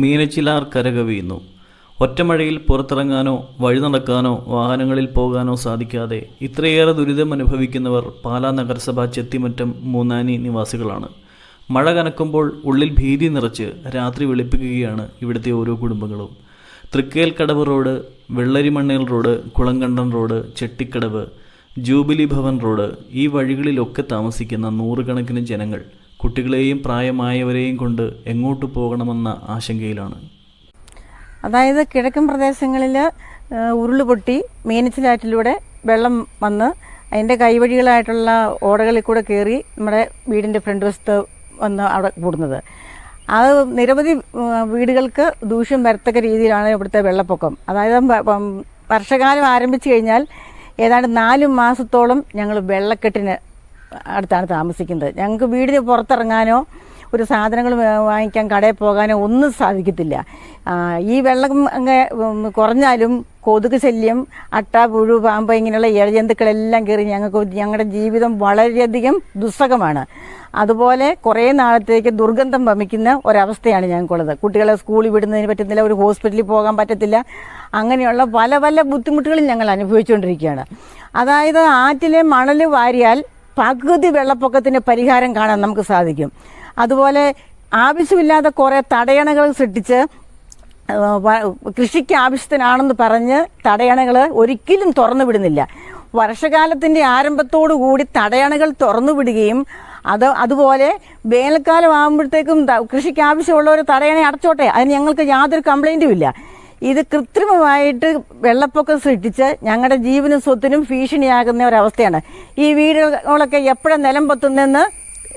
മീനച്ചിലാർ കരകവിയുന്നു. ഒറ്റമഴയിൽ പുറത്തിറങ്ങാനോ വഴി നടക്കാനോ വാഹനങ്ങളിൽ പോകാനോ സാധിക്കാതെ ഇത്രയേറെ ദുരിതം അനുഭവിക്കുന്നവർ പാലാ നഗരസഭ ചെത്തിമറ്റം മൂന്നാനി നിവാസികളാണ്. മഴ കനക്കുമ്പോൾ ഉള്ളിൽ ഭീതി നിറച്ച് രാത്രി വെളുപ്പിക്കുകയാണ് ഇവിടുത്തെ ഓരോ കുടുംബങ്ങളും. Thrikkelkadavu road Vellarimannel road Kulankandan road Chettikkadavu Jubilee Bhavan road ഈ വഴികളിലൊക്കെ താമസിക്കുന്ന നൂറുകണക്കിന് ജനങ്ങൾ കുട്ടികളെയും പ്രായമായവരെയും കൊണ്ട് എങ്ങോട്ട് പോകണമെന്ന ആശങ്കയിലാണ്. അതായത് കിഴക്കൻ പ്രദേശങ്ങളിൽ ഉരുളുപൊട്ടി മീനച്ചിലാറ്റിലൂടെ വെള്ളം വന്ന് അതിന്റെ കൈവഴികളായിട്ടുള്ള ഓടകളിൽ കൂടെ കയറി നമ്മുടെ വീടിന്റെ ഫ്രണ്ട് വശത്ത് വന്ന് അവിടെ കൂടുന്നത്. അത് നിരവധി വീടുകൾക്ക് ദൂഷ്യം വരത്തക്ക രീതിയിലാണ് ഇവിടുത്തെ വെള്ളപ്പൊക്കം. അതായത് വർഷകാലം ആരംഭിച്ചു കഴിഞ്ഞാൽ ഏതാണ്ട് നാല് മാസത്തോളം ഞങ്ങൾ വെള്ളക്കെട്ടിന് അടുത്താണ് താമസിക്കുന്നത്. ഞങ്ങൾക്ക് വീടിന് പുറത്തിറങ്ങാനോ ഒരു സാധനങ്ങൾ വാങ്ങിക്കാൻ കടയിൽ പോകാനോ ഒന്നും സാധിക്കത്തില്ല. ഈ വെള്ളം അങ്ങ് കുറഞ്ഞാലും കൊതുക് ശല്യം അട്ട പുഴു പാമ്പ് ഇങ്ങനെയുള്ള ഇഴജന്തുക്കളെല്ലാം കയറി ഞങ്ങൾക്ക് ഞങ്ങളുടെ ജീവിതം വളരെയധികം ദുസ്സഹമാണ്. അതുപോലെ കുറേ നാളത്തേക്ക് ദുർഗന്ധം വമിക്കുന്ന ഒരവസ്ഥയാണ് ഞങ്ങൾക്കുള്ളത്. കുട്ടികളെ സ്കൂളിൽ വിടുന്നതിന് പറ്റുന്നില്ല ഒരു ഹോസ്പിറ്റലിൽ പോകാൻ പറ്റത്തില്ല അങ്ങനെയുള്ള പല പല ബുദ്ധിമുട്ടുകളും ഞങ്ങൾ അനുഭവിച്ചുകൊണ്ടിരിക്കുകയാണ്. അതായത് ആറ്റിലെ മണൽ വാരിയാൽ പകുതി വെള്ളപ്പൊക്കത്തിന് പരിഹാരം കാണാൻ നമുക്ക് സാധിക്കും. അതുപോലെ ആവശ്യമില്ലാതെ കുറേ തടയണകൾ സൃഷ്ടിച്ച് കൃഷിക്ക് ആവശ്യത്തിനാണെന്ന് പറഞ്ഞ് തടയണകൾ ഒരിക്കലും തുറന്നു വിടുന്നില്ല. വർഷകാലത്തിന്റെ ആരംഭത്തോടു കൂടി തടയണകൾ തുറന്നു വിടുകയും അത് അതുപോലെ വേനൽക്കാലം ആകുമ്പോഴത്തേക്കും കൃഷിക്ക് ആവശ്യമുള്ളവർ തടയണ അടച്ചോട്ടെ. അതിന് ഞങ്ങൾക്ക് യാതൊരു കംപ്ലൈന്റും ഇല്ല. ഇത് കൃത്രിമമായിട്ട് വെള്ളപ്പൊക്കം സൃഷ്ടിച്ച് ഞങ്ങളുടെ ജീവനും സ്വത്തിനും ഭീഷണിയാകുന്ന ഒരവസ്ഥയാണ്. ഈ വീടുകളൊക്കെ എപ്പോഴും നിലം പൊത്തുന്നതെന്ന്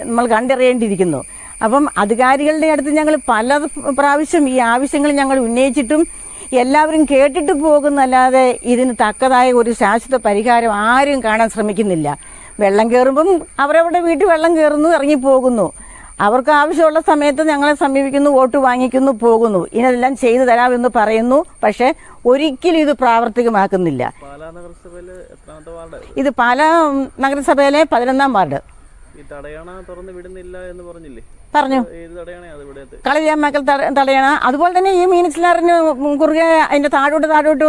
നമ്മൾ കണ്ടറിയേണ്ടിയിരിക്കുന്നു. അപ്പം അധികാരികളുടെ അടുത്ത് ഞങ്ങൾ പല പ്രാവശ്യം ഈ ആവശ്യങ്ങൾ ഞങ്ങൾ ഉന്നയിച്ചിട്ടും എല്ലാവരും കേട്ടിട്ട് പോകുന്നല്ലാതെ ഇതിന് തക്കതായ ഒരു ശാശ്വത പരിഹാരം ആരും കാണാൻ ശ്രമിക്കുന്നില്ല. വെള്ളം കയറുമ്പം അവരവരുടെ വീട്ടിൽ വെള്ളം കയറുന്നു ഇറങ്ങിപ്പോകുന്നു അവർക്ക് ആവശ്യമുള്ള സമയത്ത് ഞങ്ങളെ സമീപിക്കുന്നു വോട്ട് വാങ്ങിക്കുന്നു പോകുന്നു. ഇതെല്ലാം ചെയ്തു തരാമെന്ന് പറയുന്നു. പക്ഷേ ഒരിക്കലും ഇത് പ്രാവർത്തികമാക്കുന്നില്ല. ഇത് പാലാ നഗരസഭയിലെ പതിനൊന്നാം വാർഡ്. പറഞ്ഞു? കളിയാമക്കൽ തടയണ. അതുപോലെ തന്നെ ഈ മീനച്ചിലാറിന് കുറുകെ അതിന്റെ താഴോട്ട് താഴോട്ട്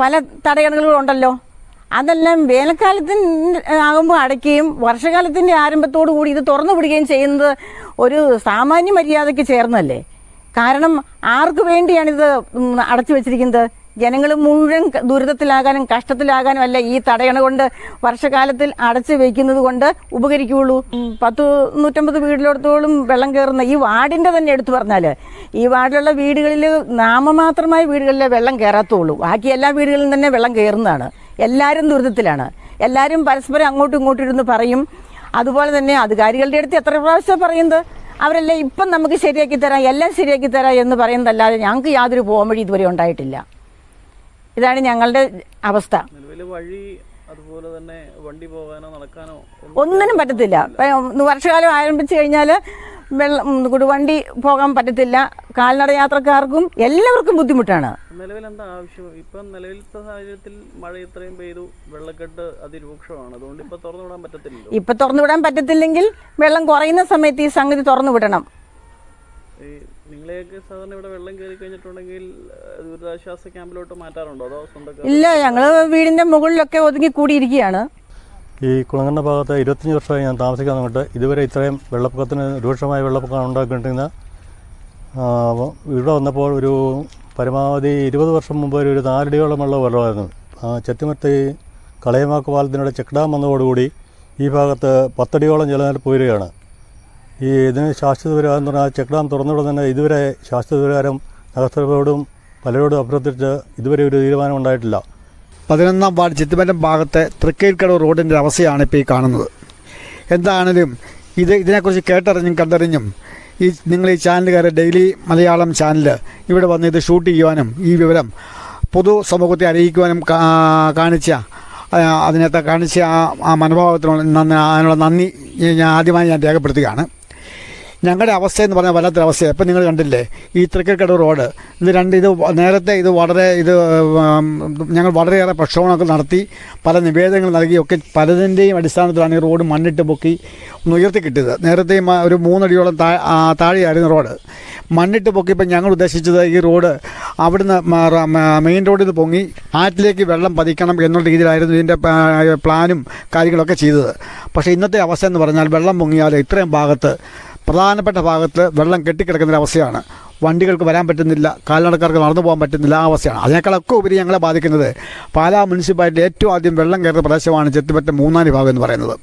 പല തടയണകളും ഉണ്ടല്ലോ. അതെല്ലാം വേനൽക്കാലത്തിന് ആകുമ്പോൾ അടയ്ക്കുകയും വർഷകാലത്തിന്റെ ആരംഭത്തോടു കൂടി ഇത് തുറന്നു വിടുകയും ചെയ്യുന്നത് ഒരു സാമാന്യ മര്യാദയ്ക്ക് ചേർന്നല്ലേ? കാരണം ആർക്ക് വേണ്ടിയാണിത് അടച്ചു വെച്ചിരിക്കുന്നത്? ജനങ്ങൾ മുഴുവൻ ദുരിതത്തിലാകാനും കഷ്ടത്തിലാകാനും അല്ല ഈ തടയണ കൊണ്ട് വർഷകാലത്തിൽ അടച്ചു വെക്കുന്നത് കൊണ്ട് ഉപകരിക്കുകയുള്ളൂ. പത്ത് നൂറ്റമ്പത് വീടിലോടത്തോളം വെള്ളം കയറുന്ന ഈ വാർഡിന്റെ തന്നെ എടുത്തു പറഞ്ഞാൽ ഈ വാർഡിലുള്ള വീടുകളിൽ നാമമാത്രമായ വീടുകളിലെ വെള്ളം കയറാത്തുള്ളൂ ബാക്കി എല്ലാ വീടുകളിലും തന്നെ വെള്ളം കയറുന്നതാണ് എല്ലാവരും ദുരിതത്തിലാണ്. എല്ലാവരും പരസ്പരം അങ്ങോട്ടും ഇങ്ങോട്ടും ഇരുന്ന് പറയും. അതുപോലെ തന്നെ അധികാരികളുടെ അടുത്ത് എത്ര പ്രാവശ്യം പറയുന്നത്? അവരെല്ലാം ഇപ്പം നമുക്ക് ശരിയാക്കി തരാം എല്ലാം ശരിയാക്കി തരാം എന്ന് പറയുന്നതല്ലാതെ ഞങ്ങൾക്ക് യാതൊരു പോംവഴി ഇതുവരെ ഉണ്ടായിട്ടില്ല. ഇതാണ് ഞങ്ങളുടെ അവസ്ഥ. അതുപോലെ തന്നെ വണ്ടി പോകാനോ നടക്കാനോ ഒന്നിനും പറ്റത്തില്ല. വർഷകാലം ആരംഭിച്ചു കഴിഞ്ഞാൽ വെള്ളം കുടുവണ്ടി വണ്ടി പോകാൻ പറ്റത്തില്ല. കാൽനട യാത്രക്കാർക്കും എല്ലാവർക്കും ബുദ്ധിമുട്ടാണ്. നിലവിൽ എന്താ ആവശ്യം? ഇപ്പം നിലവിലത്തെ സാഹചര്യത്തിൽ മഴ ഇത്രയും പെയ്തു വെള്ളക്കെട്ട് അതിരൂക്ഷമാണ്. അതുകൊണ്ട് ഇപ്പൊ തുറന്നുവിടാൻ ഇപ്പം തുറന്നു വിടാൻ പറ്റത്തില്ലെങ്കിൽ വെള്ളം കുറയുന്ന സമയത്ത് ഈ സംഗതി തുറന്നു വിടണം. ഈ നിങ്ങളെയൊക്കെ സാധാരണ ഇവിടെ വെള്ളം കയറി കഴിഞ്ഞിട്ടുണ്ടെങ്കിൽ ദുരിതാശ്വാസ ക്യാമ്പിലോട്ട് മാറ്റാറുണ്ടോ? അതോ സ്വന്തം ഇല്ല ഞങ്ങൾ വീടിന്റെ മുകളിലൊക്കെ ഒതുങ്ങി കൂടിയിരിക്കുകയാണ്. ഈ കുളങ്ങണ്ണ ഭാഗത്ത് ഇരുപത്തഞ്ച് വർഷമായി ഞാൻ താമസിക്കാൻ തുടങ്ങിയിട്ട് ഇതുവരെ ഇത്രയും വെള്ളപ്പൊക്കത്തിന് രൂക്ഷമായ വെള്ളപ്പൊക്കം ഉണ്ടാക്കിയിട്ടിരുന്ന ആ, ഇവിടെ വന്നപ്പോൾ ഒരു പരമാവധി ഇരുപത് വർഷം മുമ്പ് ഒരു ഒരു നാലടിയോളം വെള്ളം വെള്ളമായിരുന്നു. ആ ചെത്തിമത്ത് കളയമാക്ക് പാലത്തിനൂടെ ചെക്ക് ഡാം വന്നതോടുകൂടി ഈ ഭാഗത്ത് പത്തടിയോളം ജലനിരപ്പ് ഉയരുകയാണ്. ഈ ഇതിന് ശാശ്വത പരിഹാരം എന്ന് പറഞ്ഞാൽ ചെക്ക് ഡാം തുറന്നുവിടെ തന്നെ ഇതുവരെ ശാശ്വത പരിഹാരം നഗരസഭയോടും പലരോടും അഭ്യർത്ഥിച്ച് ഇതുവരെ ഒരു തീരുമാനം ഉണ്ടായിട്ടില്ല. പതിനൊന്നാം വാർഡ് ചിത്തുമലം ഭാഗത്തെ തൃക്കേൽക്കടവ് റോഡിന്റെ അവസ്ഥയാണ് ഇപ്പോൾ ഈ കാണുന്നത്. എന്താണേലും ഇത് ഇതിനെക്കുറിച്ച് കേട്ടറിഞ്ഞും കണ്ടറിഞ്ഞും ഈ നിങ്ങൾ ഈ ചാനലുകാരെ ഡെയിലി മലയാളം ചാനൽ ഇവിടെ വന്ന് ഇത് ഷൂട്ട് ചെയ്യുവാനും ഈ വിവരം പൊതു സമൂഹത്തെ അറിയിക്കുവാനും കാണിച്ച അതിനകത്ത് കാണിച്ച ആ മനോഭാവത്തിനുള്ള അതിനുള്ള നന്ദി ഞാൻ ആദ്യമായി ഞാൻ രേഖപ്പെടുത്തുകയാണ്. ഞങ്ങളുടെ അവസ്ഥ എന്ന് പറഞ്ഞാൽ വല്ലാത്തൊരു അവസ്ഥയാണ് ഇപ്പം നിങ്ങൾ കണ്ടില്ലേ ഈ തൃക്കക്കട റോഡ് ഇത് രണ്ട് ഇത് നേരത്തെ ഇത് വളരെ ഇത് ഞങ്ങൾ വളരെയേറെ പ്രക്ഷോഭങ്ങളൊക്കെ നടത്തി പല നിവേദനങ്ങൾ നൽകിയൊക്കെ പലതിന്റെയും അടിസ്ഥാനത്തിലാണ് ഈ റോഡ് മണ്ണിട്ട് പൊക്കി ഒന്ന് ഉയർത്തി കിട്ടിയത്. നേരത്തെ ഒരു മൂന്നടിയോളം താ താഴെയായിരുന്നു റോഡ്. മണ്ണിട്ട് പൊക്കിയപ്പോൾ ഞങ്ങൾ ഉദ്ദേശിച്ചത് ഈ റോഡ് അവിടുന്ന് മെയിൻ റോഡിൽ നിന്ന് പൊങ്ങി ആറ്റിലേക്ക് വെള്ളം പതിക്കണം എന്നുള്ള രീതിയിലായിരുന്നു ഇതിന്റെ പ്ലാനും കാര്യങ്ങളൊക്കെ ചെയ്തത്. പക്ഷേ ഇന്നത്തെ അവസ്ഥ എന്ന് പറഞ്ഞാൽ വെള്ളം പൊങ്ങിയാൽ ഇത്രയും ഭാഗത്ത് പ്രധാനപ്പെട്ട ഭാഗത്ത് വെള്ളം കെട്ടിക്കിടക്കുന്നൊരവസ്ഥയാണ് വണ്ടികൾക്ക് വരാൻ പറ്റുന്നില്ല കാൽനടക്കാർക്ക് നടന്നു പോകാൻ പറ്റുന്നില്ല ആ അവസ്ഥയാണ്. അതിനേക്കാളൊക്കെ ഉപരി ഞങ്ങളെ ബാധിക്കുന്നത് പാലാ മുനിസിപ്പാലിറ്റി ഏറ്റവും ആദ്യം വെള്ളം കയറുന്ന പ്രദേശമാണ് ചെത്തിപ്പറ്റ മൂന്നാനി ഭാഗം എന്ന് പറയുന്നത്.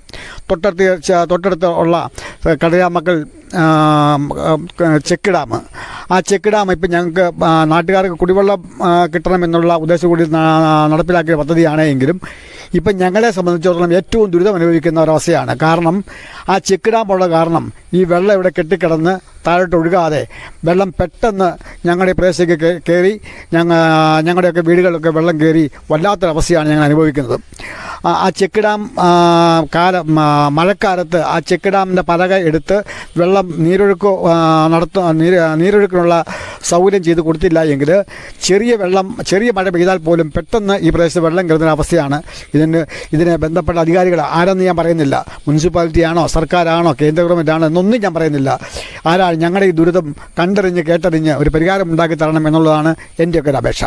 തൊട്ടടുത്ത് തൊട്ടടുത്ത് ഉള്ള കടയാമക്കൾ ചെക്ക് ഡാം. ആ ചെക്ക് ഡാം ഇപ്പം ഞങ്ങൾക്ക് നാട്ടുകാർക്ക് കുടിവെള്ളം കിട്ടണമെന്നുള്ള ഉദ്ദേശം കൂടി നടപ്പിലാക്കിയ പദ്ധതിയാണ് എങ്കിലും ഇപ്പം ഞങ്ങളെ സംബന്ധിച്ചിടത്തോളം ഏറ്റവും ദുരിതം അനുഭവിക്കുന്ന ഒരവസ്ഥയാണ്. കാരണം ആ ചെക്ക് ഡാം ഉള്ള കാരണം ഈ വെള്ളം ഇവിടെ കെട്ടിക്കിടന്ന് താഴോട്ട് ഒഴുകാതെ വെള്ളം പെട്ടെന്ന് ഞങ്ങളുടെ പ്രദേശത്തേക്ക് കയറി ഞങ്ങൾ ഞങ്ങളുടെയൊക്കെ വീടുകളിലൊക്കെ വെള്ളം കയറി വല്ലാത്തൊരവസ്ഥയാണ് ഞങ്ങൾ അനുഭവിക്കുന്നത്. ആ- ചെക്ക് ഡാം കാല മഴക്കാലത്ത് ആ ചെക്ക് ഡാമിന്റെ പലക എടുത്ത് വെള്ളം നീരൊഴുക്ക് നടത്ത നീര് നീരൊഴുക്കിനുള്ള സൗകര്യം ചെയ്ത് കൊടുത്തില്ല എങ്കിൽ ചെറിയ വെള്ളം ചെറിയ മഴ പെയ്താൽ പോലും പെട്ടെന്ന് ഈ പ്രദേശത്ത് വെള്ളം കയറുന്ന അവസ്ഥയാണ് ഇതിന് ഇതിനെ ബന്ധപ്പെട്ട അധികാരികൾ ആരെന്ന് ഞാൻ പറയുന്നില്ല. മുനിസിപ്പാലിറ്റിയാണോ സർക്കാരാണോ കേന്ദ്ര ഗവൺമെന്റ് ആണോ എന്നൊന്നും ഞാൻ പറയുന്നില്ല. ആരാ ഞങ്ങളുടെ ഈ ദുരിതം കണ്ടറിഞ്ഞ് കേട്ടറിഞ്ഞ് ഒരു പരിഹാരം ഉണ്ടാക്കി തരണം എന്നുള്ളതാണ് എന്റെയൊക്കെ ഒരു അപേക്ഷ.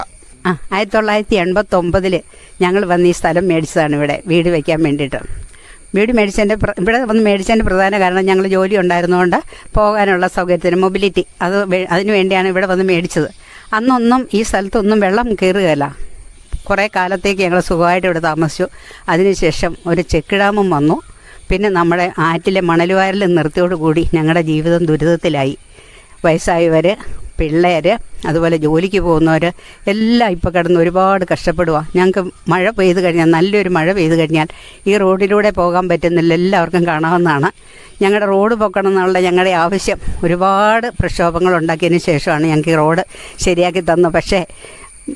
ആ ആയിരത്തി തൊള്ളായിരത്തി എൺപത്തൊമ്പതിൽ ഞങ്ങൾ വന്ന് ഈ സ്ഥലം മേടിച്ചതാണ് ഇവിടെ വീട് വയ്ക്കാൻ വേണ്ടിയിട്ട്. വീട് മേടിച്ചതിന്റെ ഇവിടെ വന്ന് മേടിച്ചതിന്റെ പ്രധാന കാരണം ഞങ്ങൾ ജോലി ഉണ്ടായിരുന്നുകൊണ്ട് പോകാനുള്ള സൗകര്യത്തിന് മൊബിലിറ്റി. അത് അതിനു വേണ്ടിയാണ് ഇവിടെ വന്ന് മേടിച്ചത്. അന്നൊന്നും ഈ സ്ഥലത്തൊന്നും വെള്ളം കയറുകയല്ല. കുറേ കാലത്തേക്ക് ഞങ്ങൾ സുഖമായിട്ട് ഇവിടെ താമസിച്ചു. അതിനുശേഷം ഒരു ചെക്ക് ഡാമും വന്നു. പിന്നെ നമ്മുടെ ആറ്റിലെ മണലുവാരിൽ നിർത്തിയോടുകൂടി ഞങ്ങളുടെ ജീവിതം ദുരിതത്തിലായി. വയസ്സായവർ പിള്ളേർ അതുപോലെ ജോലിക്ക് പോകുന്നവർ എല്ലാം ഇപ്പോൾ കിടന്ന് ഒരുപാട് കഷ്ടപ്പെടുക ഞങ്ങൾക്ക് മഴ പെയ്ത് കഴിഞ്ഞാൽ നല്ലൊരു മഴ പെയ്ത് കഴിഞ്ഞാൽ ഈ റോഡിലൂടെ പോകാൻ പറ്റുന്നില്ല. എല്ലാവർക്കും കാണാവുന്നതാണ്. ഞങ്ങളുടെ റോഡ് പൊക്കണം എന്നുള്ള ഞങ്ങളുടെ ആവശ്യം. ഒരുപാട് പ്രക്ഷോഭങ്ങൾ ഉണ്ടാക്കിയതിന് ശേഷമാണ് ഞങ്ങൾക്ക് ഈ റോഡ് ശരിയാക്കി തന്നത്. പക്ഷേ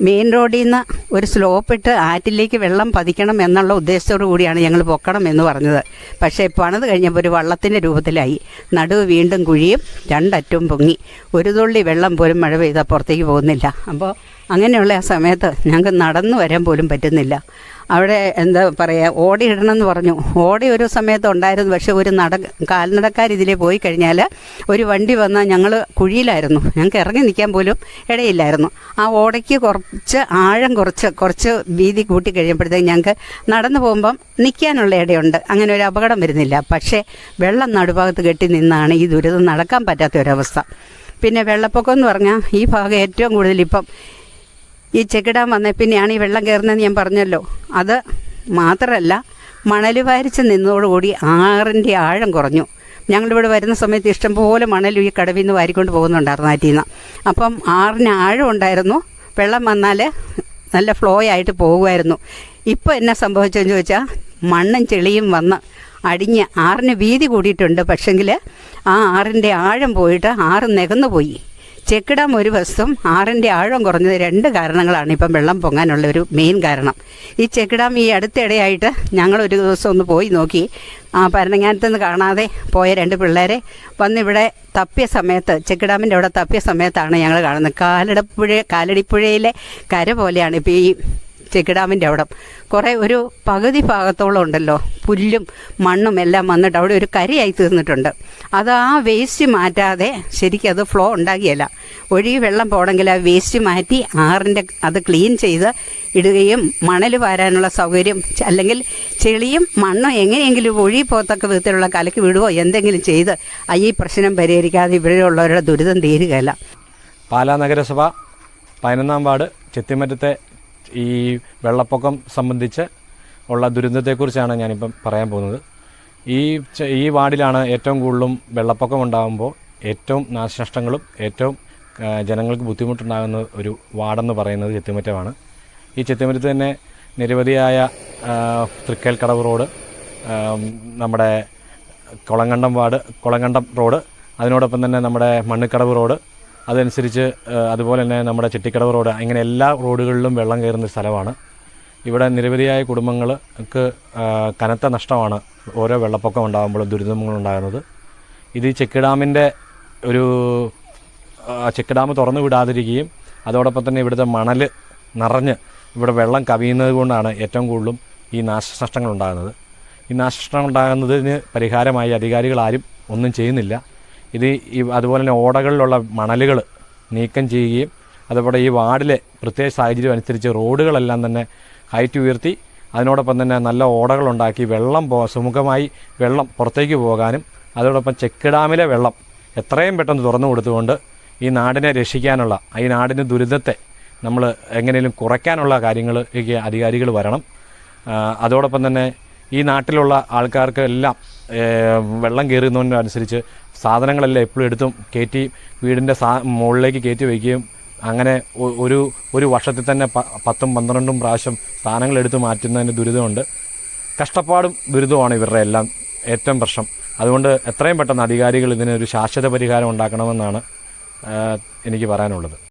മെയിൻ റോഡിൽ നിന്ന് ഒരു സ്ലോപ്പ് ഇട്ട് ആറ്റിലേക്ക് വെള്ളം പതിക്കണം എന്നുള്ള ഉദ്ദേശത്തോടു കൂടിയാണ് ഞങ്ങൾ പൊക്കണം എന്ന് പറഞ്ഞത്. പക്ഷേ പണിത് കഴിഞ്ഞപ്പോൾ ഒരു വള്ളത്തിന്റെ രൂപത്തിലായി. നടുവ് വീണ്ടും കുഴിയും രണ്ടറ്റവും പൊങ്ങി. ഒരു തുള്ളി വെള്ളം പോലും മഴ പെയ്താൽ പുറത്തേക്ക് പോകുന്നില്ല. അപ്പോൾ അങ്ങനെയുള്ള ആ സമയത്ത് ഞങ്ങൾക്ക് നടന്നു വരാൻ പോലും പറ്റുന്നില്ല. അവിടെ എന്താ പറയുക ഓടി എന്ന് പറഞ്ഞു. ഓടി ഒരു സമയത്ത് ഉണ്ടായിരുന്നു. പക്ഷേ ഒരു നട കാൽനടക്കാർ ഇതിലേ പോയി കഴിഞ്ഞാൽ ഒരു വണ്ടി വന്നാൽ ഞങ്ങൾ കുഴിയിലായിരുന്നു. ഞങ്ങൾക്ക് ഇറങ്ങി നിൽക്കാൻ പോലും ഇടയില്ലായിരുന്നു. ആ ഓടയ്ക്ക് കുറച്ച് ആഴം കുറച്ച് കുറച്ച് വീതി കൂട്ടി കഴിയുമ്പോഴത്തേക്ക് ഞങ്ങൾക്ക് നടന്നു പോകുമ്പം നിൽക്കാനുള്ള ഇടയുണ്ട്. അങ്ങനെ ഒരു അപകടം വരുന്നില്ല. പക്ഷേ വെള്ളം നടുഭാഗത്ത് കെട്ടി നിന്നാണ് ഈ ദുരിതം നടക്കാൻ പറ്റാത്ത ഒരവസ്ഥ പിന്നെ വെള്ളപ്പൊക്കം എന്ന് പറഞ്ഞാൽ ഈ ഭാഗം ഏറ്റവും കൂടുതൽ ഇപ്പം ഈ ചെക്കിടാൻ വന്ന പിന്നെയാണ് ഈ വെള്ളം കയറുന്നതെന്ന് ഞാൻ പറഞ്ഞല്ലോ. അത് മാത്രമല്ല മണൽ വാരിച്ച് നിന്നതോടുകൂടി ആറിന്റെ ആഴം കുറഞ്ഞു. ഞങ്ങളിവിടെ വരുന്ന സമയത്ത് ഇഷ്ടംപോലെ മണൽ ഈ കടവിൽ നിന്ന് വാരിക്കൊണ്ട് പോകുന്നുണ്ടായിരുന്നു ആറ്റിൽ നിന്ന് അപ്പം ആറിന് ആഴം ഉണ്ടായിരുന്നു. വെള്ളം വന്നാൽ നല്ല ഫ്ലോ ആയിട്ട് പോകുമായിരുന്നു. ഇപ്പോൾ എന്നാ സംഭവിച്ചതെന്ന് ചോദിച്ചാൽ മണ്ണും ചെളിയും വന്ന് അടിഞ്ഞ് ആറിന് വീതി കൂടിയിട്ടുണ്ട്. പക്ഷെങ്കിൽ ആ ആറിന്റെ ആഴം പോയിട്ട് ആറ് നികന്നു പോയി ചെക്ക് ഡാം ഒരു വശത്തും ആറിന്റെ ആഴം കുറഞ്ഞത് രണ്ട് കാരണങ്ങളാണ്. ഇപ്പം വെള്ളം പൊങ്ങാനുള്ള ഒരു മെയിൻ കാരണം. ഈ ചെക്ക് ഡാം ഈ അടുത്തിടെയായിട്ട് ഞങ്ങൾ ഒരു ദിവസം ഒന്ന് പോയി നോക്കി. ആ നിന്ന് കാണാതെ പോയ രണ്ട് പിള്ളേരെ വന്നിവിടെ തപ്പിയ സമയത്ത് ചെക്ക് ഡാമിന്റെ അവിടെ തപ്പിയ സമയത്താണ് ഞങ്ങൾ കാണുന്നത്. കാലടപ്പുഴ കാലടിപ്പുഴയിലെ കര പോലെയാണ് ഇപ്പോൾ ഈ ചെക്ക് ഡാമിന്റെ അവിടെ. കുറേ ഒരു പകുതി ഭാഗത്തോളം ഉണ്ടല്ലോ. പുല്ലും മണ്ണും എല്ലാം വന്നിട്ട് അവിടെ ഒരു കരയായി തീർന്നിട്ടുണ്ട്. അത് ആ വേസ്റ്റ് മാറ്റാതെ ശരിക്കും അത് ഫ്ലോ ഉണ്ടാകിയല്ല ഒഴുകി വെള്ളം പോകണമെങ്കിൽ ആ വേസ്റ്റ് മാറ്റി ആറിന്റെ അത് ക്ലീൻ ചെയ്ത് ഇടുകയും മണൽ വാരാനുള്ള സൗകര്യം അല്ലെങ്കിൽ ചെളിയും മണ്ണും എങ്ങനെയെങ്കിലും ഒഴുകി പോകത്തക്ക വിധത്തിലുള്ള കലക്ക് വിടുവോ? എന്തെങ്കിലും ചെയ്ത് ഈ പ്രശ്നം പരിഹരിക്കാതെ ഇവിടെയുള്ളവരുടെ ദുരിതം തീരുകയല്ല. പാലാ നഗരസഭ പതിനൊന്നാം വാർഡ് ചെത്തിമറ്റത്തെ ഈ വെള്ളപ്പൊക്കം സംബന്ധിച്ച് ഉള്ള ദുരന്തത്തെക്കുറിച്ചാണ് ഞാനിപ്പം പറയാൻ പോകുന്നത്. ഈ ഈ വാർഡിലാണ് ഏറ്റവും കൂടുതലും വെള്ളപ്പൊക്കം ഉണ്ടാകുമ്പോൾ ഏറ്റവും നാശനഷ്ടങ്ങളും ഏറ്റവും ജനങ്ങൾക്ക് ബുദ്ധിമുട്ടുണ്ടാകുന്ന ഒരു വാർഡെന്ന് പറയുന്നത് ചെത്തിമറ്റമാണ് ഈ ചെത്തിമറ്റത്ത് തന്നെ നിരവധിയായ തൃക്കേൽക്കടവ് റോഡ് നമ്മുടെ കുളങ്കണ്ടം വാർഡ് കുളങ്കണ്ടം റോഡ് അതിനോടൊപ്പം തന്നെ നമ്മുടെ മണ്ണിക്കടവ് റോഡ് അതനുസരിച്ച് അതുപോലെ തന്നെ നമ്മുടെ ചെട്ടിക്കടവ് റോഡ് ഇങ്ങനെ എല്ലാ റോഡുകളിലും വെള്ളം കയറുന്ന സ്ഥലമാണ്. ഇവിടെ നിരവധിയായ കുടുംബങ്ങൾക്ക് കനത്ത നഷ്ടമാണ് ഓരോ വെള്ളപ്പൊക്കം ഉണ്ടാകുമ്പോൾ ദുരിതങ്ങൾ ഉണ്ടാകുന്നത്. ഇത് ചെക്ക് ഡാമിന്റെ ഒരു ചെക്ക് ഡാം തുറന്നു വിടാതിരിക്കുകയും അതോടൊപ്പം തന്നെ ഇവിടുത്തെ മണൽ നിറഞ്ഞ് ഇവിടെ വെള്ളം കവിയുന്നത് കൊണ്ടാണ് ഏറ്റവും കൂടുതലും ഈ നാശനഷ്ടങ്ങൾ ഉണ്ടാകുന്നത്. ഈ നാശനഷ്ടങ്ങൾ ഉണ്ടാകുന്നതിന് പരിഹാരമായി അധികാരികൾ ആരും ഒന്നും ചെയ്യുന്നില്ല. ഇത് ഈ അതുപോലെ തന്നെ ഓടകളിലുള്ള മണലുകൾ നീക്കം ചെയ്യുകയും അതുപോലെ ഈ വാർഡിലെ പ്രത്യേക സാഹചര്യം അനുസരിച്ച് റോഡുകളെല്ലാം തന്നെ ഹൈറ്റ് ഉയർത്തി അതിനോടൊപ്പം തന്നെ നല്ല ഓടകളുണ്ടാക്കി വെള്ളം പോ സുമുഖമായി വെള്ളം പുറത്തേക്ക് പോകാനും അതോടൊപ്പം ചെക്ക് ഡാമിലെ വെള്ളം എത്രയും പെട്ടെന്ന് തുറന്നു കൊടുത്തുകൊണ്ട് ഈ നാടിനെ രക്ഷിക്കാനുള്ള ഈ നാടിന് ദുരിതത്തെ നമ്മൾ എങ്ങനെയും കുറയ്ക്കാനുള്ള കാര്യങ്ങളിലേക്ക് അധികാരികൾ വരണം. അതോടൊപ്പം തന്നെ ഈ നാട്ടിലുള്ള ആൾക്കാർക്ക് എല്ലാം വെള്ളം കയറുന്നതിനനുസരിച്ച് സാധനങ്ങളെല്ലാം എപ്പോഴും എടുത്തും കയറ്റി വീടിന്റെ സാ മുകളിലേക്ക് കയറ്റി വയ്ക്കുകയും അങ്ങനെ ഒരു ഒരു വർഷത്തിൽ തന്നെ പത്തും പന്ത്രണ്ടും പ്രാവശ്യം സാധനങ്ങൾ എടുത്തു മാറ്റുന്നതിന് ദുരിതമുണ്ട്. കഷ്ടപ്പാടും ദുരിതമാണ് ഇവരുടെ എല്ലാം ഏറ്റവും പ്രശ്നം. അതുകൊണ്ട് എത്രയും പെട്ടെന്ന് അധികാരികൾ ഇതിനൊരു ശാശ്വത പരിഹാരം ഉണ്ടാക്കണമെന്നാണ് എനിക്ക് പറയാനുള്ളത്.